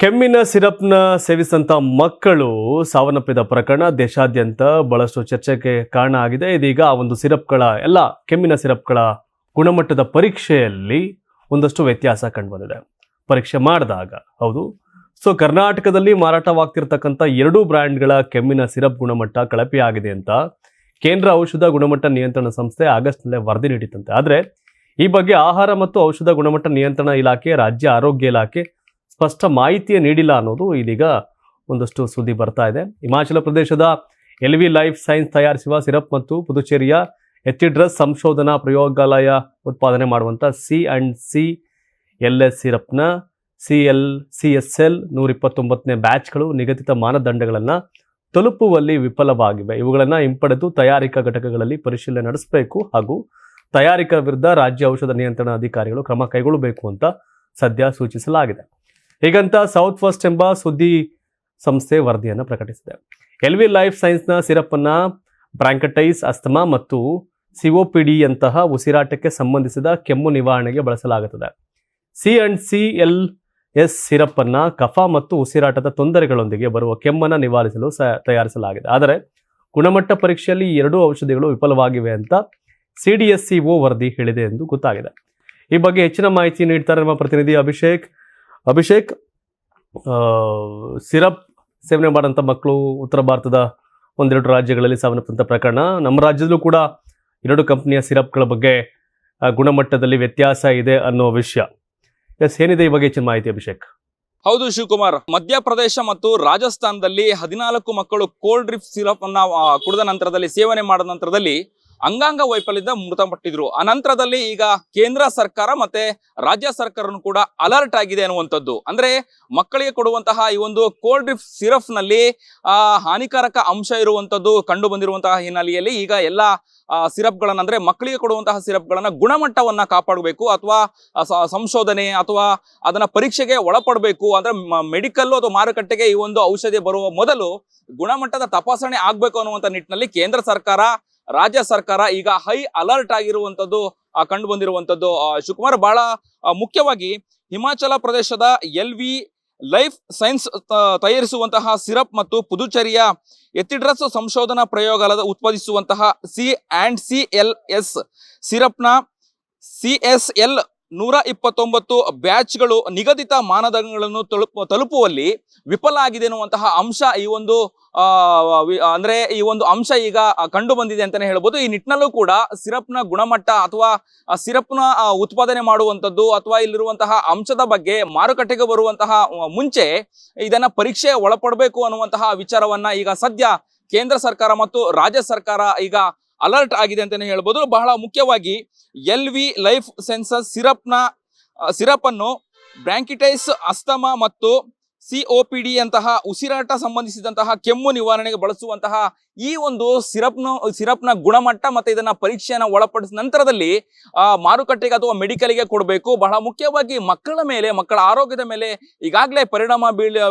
ಕೆಮ್ಮಿನ ಸಿರಪ್ನ ಸೇವಿಸಿದಂಥ ಮಕ್ಕಳು ಸಾವನ್ನಪ್ಪಿದ ಪ್ರಕರಣ ದೇಶಾದ್ಯಂತ ಬಹಳಷ್ಟು ಚರ್ಚೆಗೆ ಕಾರಣ ಆಗಿದೆ. ಇದೀಗ ಆ ಒಂದು ಸಿರಪ್ಗಳ, ಎಲ್ಲ ಕೆಮ್ಮಿನ ಸಿರಪ್ಗಳ ಗುಣಮಟ್ಟದ ಪರೀಕ್ಷೆಯಲ್ಲಿ ಒಂದಷ್ಟು ವ್ಯತ್ಯಾಸ ಕಂಡುಬಂದಿದೆ. ಪರೀಕ್ಷೆ ಮಾಡಿದಾಗ, ಹೌದು. ಸೊ, ಕರ್ನಾಟಕದಲ್ಲಿ ಮಾರಾಟವಾಗ್ತಿರ್ತಕ್ಕಂಥ ಎರಡೂ ಬ್ರ್ಯಾಂಡ್ಗಳ ಕೆಮ್ಮಿನ ಸಿರಪ್ ಗುಣಮಟ್ಟ ಕಳಪೆಯಾಗಿದೆ ಅಂತ ಕೇಂದ್ರ ಔಷಧ ಗುಣಮಟ್ಟ ನಿಯಂತ್ರಣ ಸಂಸ್ಥೆ ಆಗಸ್ಟ್ನಲ್ಲೇ ವರದಿ ನೀಡಿತಂತೆ ಆದರೆ, ಈ ಬಗ್ಗೆ ಆಹಾರ ಮತ್ತು ಔಷಧ ಗುಣಮಟ್ಟ ನಿಯಂತ್ರಣ ಇಲಾಖೆ, ರಾಜ್ಯ ಆರೋಗ್ಯ ಇಲಾಖೆ ಸ್ಪಷ್ಟ ಮಾಹಿತಿಯೇ ನೀಡಿಲ್ಲ ಅನ್ನೋದು ಇದೀಗ ಒಂದಷ್ಟು ಸುದ್ದಿ ಬರ್ತಾ ಇದೆ. ಹಿಮಾಚಲ ಪ್ರದೇಶದ ಎಲ್ ವಿ ಲೈಫ್ ಸೈನ್ಸ್ ತಯಾರಿಸುವ ಸಿರಪ್ ಮತ್ತು ಪುದುಚೇರಿಯ ಎಥಿಡ್ರಸ್ ಸಂಶೋಧನಾ ಪ್ರಯೋಗಾಲಯ ಉತ್ಪಾದನೆ ಮಾಡುವಂಥ C and C L S ಸಿರಪ್ನ C L, C S L ನೂರ ಇಪ್ಪತ್ತೊಂಬತ್ತನೇ ಬ್ಯಾಚ್ಗಳು ನಿಗದಿತ ಮಾನದಂಡಗಳನ್ನು ತಲುಪುವಲ್ಲಿ ವಿಫಲವಾಗಿವೆ. ಇವುಗಳನ್ನು ಹಿಂಪಡೆದು ತಯಾರಿಕಾ ಘಟಕಗಳಲ್ಲಿ ಪರಿಶೀಲನೆ ನಡೆಸಬೇಕು ಹಾಗೂ ತಯಾರಿಕಾ ವಿರುದ್ಧ ರಾಜ್ಯ ಔಷಧ ನಿಯಂತ್ರಣ ಅಧಿಕಾರಿಗಳು ಕ್ರಮ ಕೈಗೊಳ್ಳಬೇಕು ಅಂತ ಸದ್ಯ ಸೂಚಿಸಲಾಗಿದೆ. ಹೀಗಂತ ಸೌತ್ ಫಸ್ಟ್ ಎಂಬ ಸುದ್ದಿ ಸಂಸ್ಥೆ ವರದಿಯನ್ನು ಪ್ರಕಟಿಸಿದೆ. ಎಲ್ ವಿ ಲೈಫ್ ಸೈನ್ಸ್ನ ಸಿರಪ್ಪನ್ನು ಬ್ರಾಂಕಟೈಸ್ ಅಸ್ತಮಾ ಮತ್ತು ಸಿಒಪಿಡಿಯಂತಹ ಉಸಿರಾಟಕ್ಕೆ ಸಂಬಂಧಿಸಿದ ಕೆಮ್ಮು ನಿವಾರಣೆಗೆ ಬಳಸಲಾಗುತ್ತದೆ. C and C L S ಸಿರಪ್ಪನ್ನು ಕಫ ಮತ್ತು ಉಸಿರಾಟದ ತೊಂದರೆಗಳೊಂದಿಗೆ ಬರುವ ಕೆಮ್ಮನ್ನು ನಿವಾರಿಸಲು ತಯಾರಿಸಲಾಗಿದೆ. ಆದರೆ ಗುಣಮಟ್ಟ ಪರೀಕ್ಷೆಯಲ್ಲಿ ಈ ಎರಡೂ ಔಷಧಿಗಳು ವಿಫಲವಾಗಿವೆ ಅಂತ C D S C O ವರದಿ ಹೇಳಿದೆ ಎಂದು ಗೊತ್ತಾಗಿದೆ. ಈ ಬಗ್ಗೆ ಹೆಚ್ಚಿನ ಮಾಹಿತಿ ನೀಡ್ತಾರೆ ನಮ್ಮ ಪ್ರತಿನಿಧಿ ಅಭಿಷೇಕ್. ಅಭಿಷೇಕ್ ಸಿರಪ್ ಸೇವನೆ ಮಾಡೋಂಥ ಮಕ್ಕಳು ಉತ್ತರ ಭಾರತದ ಒಂದೆರಡು ರಾಜ್ಯಗಳಲ್ಲಿ ಸಾವನ್ನಪ್ಪಂಥ ಪ್ರಕರಣ. ನಮ್ಮ ರಾಜ್ಯದಲ್ಲೂ ಕೂಡ ಎರಡು ಕಂಪ್ನಿಯ ಸಿರಪ್ಗಳ ಬಗ್ಗೆ ಗುಣಮಟ್ಟದಲ್ಲಿ ವ್ಯತ್ಯಾಸ ಇದೆ ಅನ್ನೋ ವಿಷಯ. ಎಸ್, ಏನಿದೆ ಈ ಬಗ್ಗೆ ಹೆಚ್ಚಿನ ಮಾಹಿತಿ ಅಭಿಷೇಕ್? ಹೌದು ಶಿವಕುಮಾರ್, ಮಧ್ಯಪ್ರದೇಶ ಮತ್ತು ರಾಜಸ್ಥಾನದಲ್ಲಿ ಹದಿನಾಲ್ಕು ಮಕ್ಕಳು ಕೋಲ್ಡ್ ಡ್ರಿಪ್ ಸಿರಪ್ ಅನ್ನ ಕುಡಿದ ನಂತರದಲ್ಲಿ, ಸೇವನೆ ಮಾಡಿದ ನಂತರದಲ್ಲಿ ಅಂಗಾಂಗ ವೈಫಲ್ಯದಿಂದ ಮೃತಪಟ್ಟಿದ್ರು. ಅನಂತರದಲ್ಲಿ ಈಗ ಕೇಂದ್ರ ಸರ್ಕಾರ ಮತ್ತೆ ರಾಜ್ಯ ಸರ್ಕಾರನು ಕೂಡ ಅಲರ್ಟ್ ಆಗಿದೆ ಅನ್ನುವಂಥದ್ದು. ಅಂದ್ರೆ ಮಕ್ಕಳಿಗೆ ಕೊಡುವಂತಹ ಈ ಒಂದು ಕೋಲ್ಡ್ ಡ್ರಿಪ್ ಸಿರಪ್ನಲ್ಲಿ ಹಾನಿಕಾರಕ ಅಂಶ ಇರುವಂತದ್ದು ಕಂಡು ಬಂದಿರುವಂತಹ ಹಿನ್ನೆಲೆಯಲ್ಲಿ ಈಗ ಎಲ್ಲ ಸಿರಪ್ಗಳನ್ನ ಅಂದ್ರೆ ಮಕ್ಕಳಿಗೆ ಕೊಡುವಂತಹ ಸಿರಪ್ಗಳನ್ನ ಗುಣಮಟ್ಟವನ್ನ ಕಾಪಾಡಬೇಕು ಅಥವಾ ಸಂಶೋಧನೆ ಅಥವಾ ಅದನ್ನ ಪರೀಕ್ಷೆಗೆ ಒಳಪಡಬೇಕು. ಅಂದ್ರೆ ಮೆಡಿಕಲ್ ಅಥವಾ ಮಾರುಕಟ್ಟೆಗೆ ಈ ಒಂದು ಔಷಧಿ ಬರುವ ಮೊದಲು ಗುಣಮಟ್ಟದ ತಪಾಸಣೆ ಆಗ್ಬೇಕು ಅನ್ನುವಂತ ನಿಟ್ಟಿನಲ್ಲಿ ಕೇಂದ್ರ ಸರ್ಕಾರ ರಾಜ್ಯ ಸರ್ಕಾರ ಈಗ ಹೈ ಅಲರ್ಟ್ ಆಗಿರುವಂತದ್ದು ಕಂಡು ಬಂದಿರುವಂತದ್ದು ಶಿವಕುಮಾರ್ ಬಹಳ ಮುಖ್ಯವಾಗಿ ಹಿಮಾಚಲ ಪ್ರದೇಶದ ಎಲ್ ವಿ ಲೈಫ್ ಸೈನ್ಸ್ ತಯಾರಿಸುವಂತಹ ಸಿರಪ್ ಮತ್ತು ಪುದುಚೇರಿಯ ಎಥಿಡ್ರಸ್ ಸಂಶೋಧನಾ ಪ್ರಯೋಗಾಲಯದ ಉತ್ಪಾದಿಸುವಂತಹ C and C L S ಸಿರಪ್ನ C S L ನೂರ ಇಪ್ಪತ್ತೊಂಬತ್ತು ಬ್ಯಾಚ್ಗಳು ನಿಗದಿತ ಮಾನದಂಡಗಳನ್ನು ತಲುಪ, ತಲುಪುವಲ್ಲಿ ವಿಫಲ ಆಗಿದೆ ಅನ್ನುವಂತಹ ಅಂಶ ಈ ಒಂದು ಅಂದ್ರೆ ಈ ಒಂದು ಅಂಶ ಈಗ ಕಂಡು ಬಂದಿದೆ ಅಂತಾನೆ ಹೇಳ್ಬೋದು. ಈ ನಿಟ್ಟಿನಲ್ಲೂ ಕೂಡ ಸಿರಪ್ನ ಗುಣಮಟ್ಟ ಅಥವಾ ಸಿರಪ್ನ ಉತ್ಪಾದನೆ ಮಾಡುವಂಥದ್ದು ಅಥವಾ ಇಲ್ಲಿರುವಂತಹ ಅಂಶದ ಬಗ್ಗೆ ಮಾರುಕಟ್ಟೆಗೆ ಬರುವಂತಹ ಮುಂಚೆ ಇದನ್ನ ಪರೀಕ್ಷೆ ಒಳಪಡಬೇಕು ಅನ್ನುವಂತಹ ವಿಚಾರವನ್ನ ಈಗ ಸದ್ಯ ಕೇಂದ್ರ ಸರ್ಕಾರ ಮತ್ತು ರಾಜ್ಯ ಸರ್ಕಾರ ಈಗ ಅಲರ್ಟ್ ಆಗಿದೆ ಅಂತಾನೆ ಹೇಳ್ಬೋದು. ಬಹಳ ಮುಖ್ಯವಾಗಿ ಎಲ್ ವಿ ಲೈಫ್ ಸೆನ್ಸಸ್ ಸಿರಪ್ನ ಸಿರಪ್ ಅನ್ನು ಬ್ರಾಂಕಿಟೈಸ್, ಅಸ್ತಮಾ ಮತ್ತು ಸಿಒಪಿಡಿ ಅಂತಹ ಉಸಿರಾಟ ಸಂಬಂಧಿಸಿದಂತಹ ಕೆಮ್ಮು ನಿವಾರಣೆಗೆ ಬಳಸುವಂತಹ ಈ ಒಂದು ಸಿರಪ್ನ ಸಿರಪ್ನ ಗುಣಮಟ್ಟ ಮತ್ತೆ ಇದನ್ನ ಪರೀಕ್ಷೆಯನ್ನು ಒಳಪಡಿಸಿದ ನಂತರದಲ್ಲಿ ಮಾರುಕಟ್ಟೆಗೆ ಅಥವಾ ಮೆಡಿಕಲ್ಗೆ ಕೊಡಬೇಕು. ಬಹಳ ಮುಖ್ಯವಾಗಿ ಮಕ್ಕಳ ಮೇಲೆ, ಮಕ್ಕಳ ಆರೋಗ್ಯದ ಮೇಲೆ ಈಗಾಗಲೇ ಪರಿಣಾಮ ಬೀಳ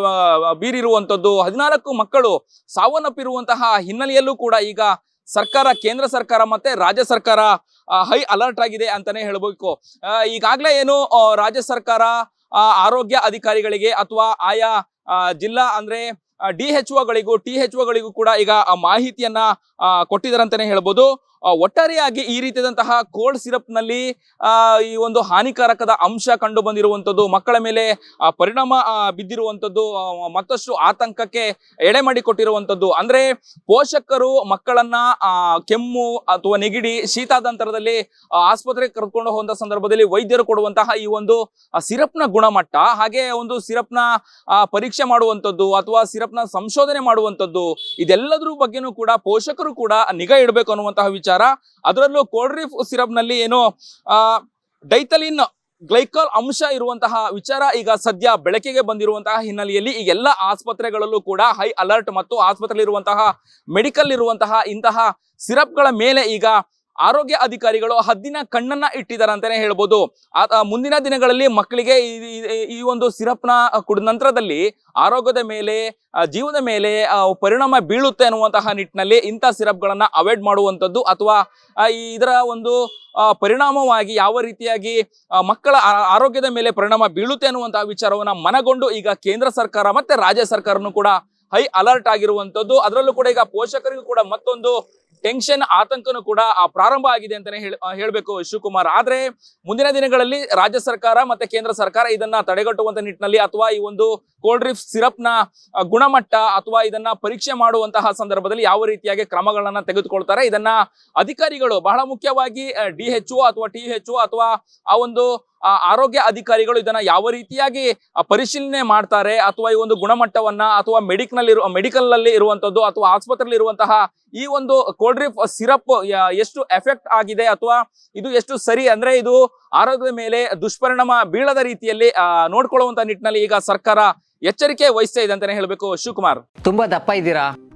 ಬೀರಿರುವಂಥದ್ದು. ಹದಿನಾಲ್ಕು ಮಕ್ಕಳು ಸಾವನ್ನಪ್ಪಿರುವಂತಹ ಹಿನ್ನೆಲೆಯಲ್ಲೂ ಕೂಡ ಈಗ ಸರ್ಕಾರ, ಕೇಂದ್ರ ಸರ್ಕಾರ ಮತ್ತೆ ರಾಜ್ಯ ಸರ್ಕಾರ ಹೈ ಅಲರ್ಟ್ ಆಗಿದೆ ಅಂತಾನೆ ಹೇಳ್ಬೇಕು. ಈಗಾಗಲೇ ಏನು ರಾಜ್ಯ ಸರ್ಕಾರ ಆರೋಗ್ಯ ಅಧಿಕಾರಿಗಳಿಗೆ ಅಥವಾ ಆಯಾ ಜಿಲ್ಲಾ ಅಂದ್ರೆ ಡಿ ಎಚ್ ಒಗಳಿಗೂ ಟಿ ಎಚ್ ಒಗಳಿಗೂ ಕೂಡ ಈಗ ಮಾಹಿತಿಯನ್ನ ಕೊಟ್ಟಿದ್ದಾರೆ ಅಂತಾನೆ ಹೇಳ್ಬೋದು. ಒಟ್ಟಾರೆಯಾಗಿ ಈ ರೀತಿಯಾದಂತಹ ಕೋಲ್ಡ್ ಸಿರಪ್ನಲ್ಲಿ ಈ ಒಂದು ಹಾನಿಕಾರಕದ ಅಂಶ ಕಂಡು ಬಂದಿರುವಂತದ್ದು, ಮಕ್ಕಳ ಮೇಲೆ ಪರಿಣಾಮ ಬಿದ್ದಿರುವಂತದ್ದು ಮತ್ತಷ್ಟು ಆತಂಕಕ್ಕೆ ಎಡೆ ಮಾಡಿಕೊಟ್ಟಿರುವಂಥದ್ದು ಅಂದ್ರೆ ಪೋಷಕರು ಮಕ್ಕಳನ್ನ ಕೆಮ್ಮು ಅಥವಾ ನೆಗಿಡಿ, ಶೀತಾದಂತರದಲ್ಲಿ ಆಸ್ಪತ್ರೆಗೆ ಕರ್ಕೊಂಡು ಹೋದ ಸಂದರ್ಭದಲ್ಲಿ ವೈದ್ಯರು ಕೊಡುವಂತಹ ಈ ಒಂದು ಸಿರಪ್ನ ಗುಣಮಟ್ಟ, ಹಾಗೆ ಒಂದು ಸಿರಪ್ನ ಪರೀಕ್ಷೆ ಮಾಡುವಂತದ್ದು ಅಥವಾ ಸಿರಪ್ನ ಸಂಶೋಧನೆ ಮಾಡುವಂತದ್ದು, ಇದೆಲ್ಲದ್ರ ಬಗ್ಗೆನೂ ಕೂಡ ಪೋಷಕರು ಕೂಡ ನಿಗಾ ಇಡಬೇಕು ಅನ್ನುವಂತಹ ವಿಚಾರ ಅದರಲ್ಲೂ ಕೋಲ್ಡ್ರಿಫ್ ಸಿರಪ್ನಲ್ಲಿ ಏನು ಡೈಥಲಿನ್ ಗ್ಲೈಕಾಲ್ ಅಂಶ ಇರುವಂತಹ ವಿಚಾರ ಈಗ ಸದ್ಯ ಬೆಳಕಿಗೆ ಬಂದಿರುವಂತಹ ಹಿನ್ನೆಲೆಯಲ್ಲಿ ಈ ಎಲ್ಲ ಆಸ್ಪತ್ರೆಗಳಲ್ಲೂ ಕೂಡ ಹೈ ಅಲರ್ಟ್ ಮತ್ತು ಆಸ್ಪತ್ರೆಯಲ್ಲಿ ಇರುವಂತಹ ಮೆಡಿಕಲ್ ಇರುವಂತಹ ಇಂತಹ ಸಿರಪ್ಗಳ ಮೇಲೆ ಈಗ ಆರೋಗ್ಯ ಅಧಿಕಾರಿಗಳು ಹದ್ದಿನ ಕಣ್ಣನ್ನ ಇಟ್ಟಿದ್ದಾರೆ ಅಂತಾನೆ ಹೇಳ್ಬೋದು ಮುಂದಿನ ದಿನಗಳಲ್ಲಿ ಮಕ್ಕಳಿಗೆ ಈ- ಒಂದು ಸಿರಪ್ನ ಕುಡಿದ ನಂತರದಲ್ಲಿ ಆರೋಗ್ಯದ ಮೇಲೆ ಜೀವನದ ಮೇಲೆ ಪರಿಣಾಮ ಬೀಳುತ್ತೆ ಅನ್ನುವಂತಹ ನಿಟ್ಟಿನಲ್ಲಿ ಇಂಥ ಸಿರಪ್ಗಳನ್ನ ಅವಾಯ್ಡ್ ಮಾಡುವಂಥದ್ದು ಅಥವಾ ಇದರ ಒಂದು ಪರಿಣಾಮವಾಗಿ ಯಾವ ರೀತಿಯಾಗಿ ಮಕ್ಕಳ ಆರೋಗ್ಯದ ಮೇಲೆ ಪರಿಣಾಮ ಬೀಳುತ್ತೆ ಅನ್ನುವಂತಹ ವಿಚಾರವನ್ನ ಮನಗೊಂಡು ಈಗ ಕೇಂದ್ರ ಸರ್ಕಾರ ಮತ್ತೆ ರಾಜ್ಯ ಸರ್ಕಾರನು ಕೂಡ ಹೈ ಅಲರ್ಟ್ ಆಗಿರುವಂತದ್ದು ಅದರಲ್ಲೂ ಕೂಡ ಈಗ ಪೋಷಕರಿಗೂ ಕೂಡ ಮತ್ತೊಂದು ಟೆನ್ಷನ್ ಆತಂಕನೂ ಕೂಡ ಪ್ರಾರಂಭ ಆಗಿದೆ ಅಂತಾನೆ ಹೇಳಬೇಕು ಶಿವಕುಮಾರ್. ಆದ್ರೆ, ಮುಂದಿನ ದಿನಗಳಲ್ಲಿ ರಾಜ್ಯ ಸರ್ಕಾರ ಮತ್ತೆ ಕೇಂದ್ರ ಸರ್ಕಾರ ಇದನ್ನ ತಡೆಗಟ್ಟುವಂತ ನಿಟ್ಟಿನಲ್ಲಿ ಅಥವಾ ಈ ಒಂದು ಕೋಲ್ಡ್ ಡ್ರಿಫ್ ಸಿರಪ್ನ ಗುಣಮಟ್ಟ ಅಥವಾ ಇದನ್ನ ಪರೀಕ್ಷೆ ಮಾಡುವಂತಹ ಸಂದರ್ಭದಲ್ಲಿ ಯಾವ ರೀತಿಯಾಗಿ ಕ್ರಮಗಳನ್ನ ತೆಗೆದುಕೊಳ್ತಾರೆ, ಇದನ್ನ ಅಧಿಕಾರಿಗಳು ಬಹಳ ಮುಖ್ಯವಾಗಿ ಡಿ ಅಥವಾ ಟಿ ಅಥವಾ ಆ ಒಂದು ಆರೋಗ್ಯ ಅಧಿಕಾರಿಗಳು ಇದನ್ನ ಯಾವ ರೀತಿಯಾಗಿ ಪರಿಶೀಲನೆ ಮಾಡ್ತಾರೆ ಅಥವಾ ಈ ಒಂದು ಗುಣಮಟ್ಟವನ್ನ ಅಥವಾ ಮೆಡಿಕ್ ಇರುವ ಮೆಡಿಕಲ್ನಲ್ಲಿ ಇರುವಂತದ್ದು ಅಥವಾ ಆಸ್ಪತ್ರೆಯಲ್ಲಿ ಇರುವಂತಹ ಈ ಒಂದು ಕೋಲ್ಡ್ ಡ್ರಿಪ್ ಸಿರಪ್ ಎಷ್ಟು ಎಫೆಕ್ಟ್ ಆಗಿದೆ ಅಥವಾ ಇದು ಎಷ್ಟು ಸರಿ ಅಂದ್ರೆ ಇದು ಆರೋಗ್ಯದ ಮೇಲೆ ದುಷ್ಪರಿಣಾಮ ಬೀಳದ ರೀತಿಯಲ್ಲಿ ಆ, ನೋಡ್ಕೊಳ್ಳುವಂತ ನಿಟ್ಟಿನಲ್ಲಿ ಈಗ ಸರ್ಕಾರ ಎಚ್ಚರಿಕೆ ವಹಿಸ್ತಾ ಇದೆ ಅಂತಾನೆ ಹೇಳ್ಬೇಕು. ಶಿವಕುಮಾರ್. ತುಂಬಾ ದಪ್ಪ ಇದ್ದೀರಾ?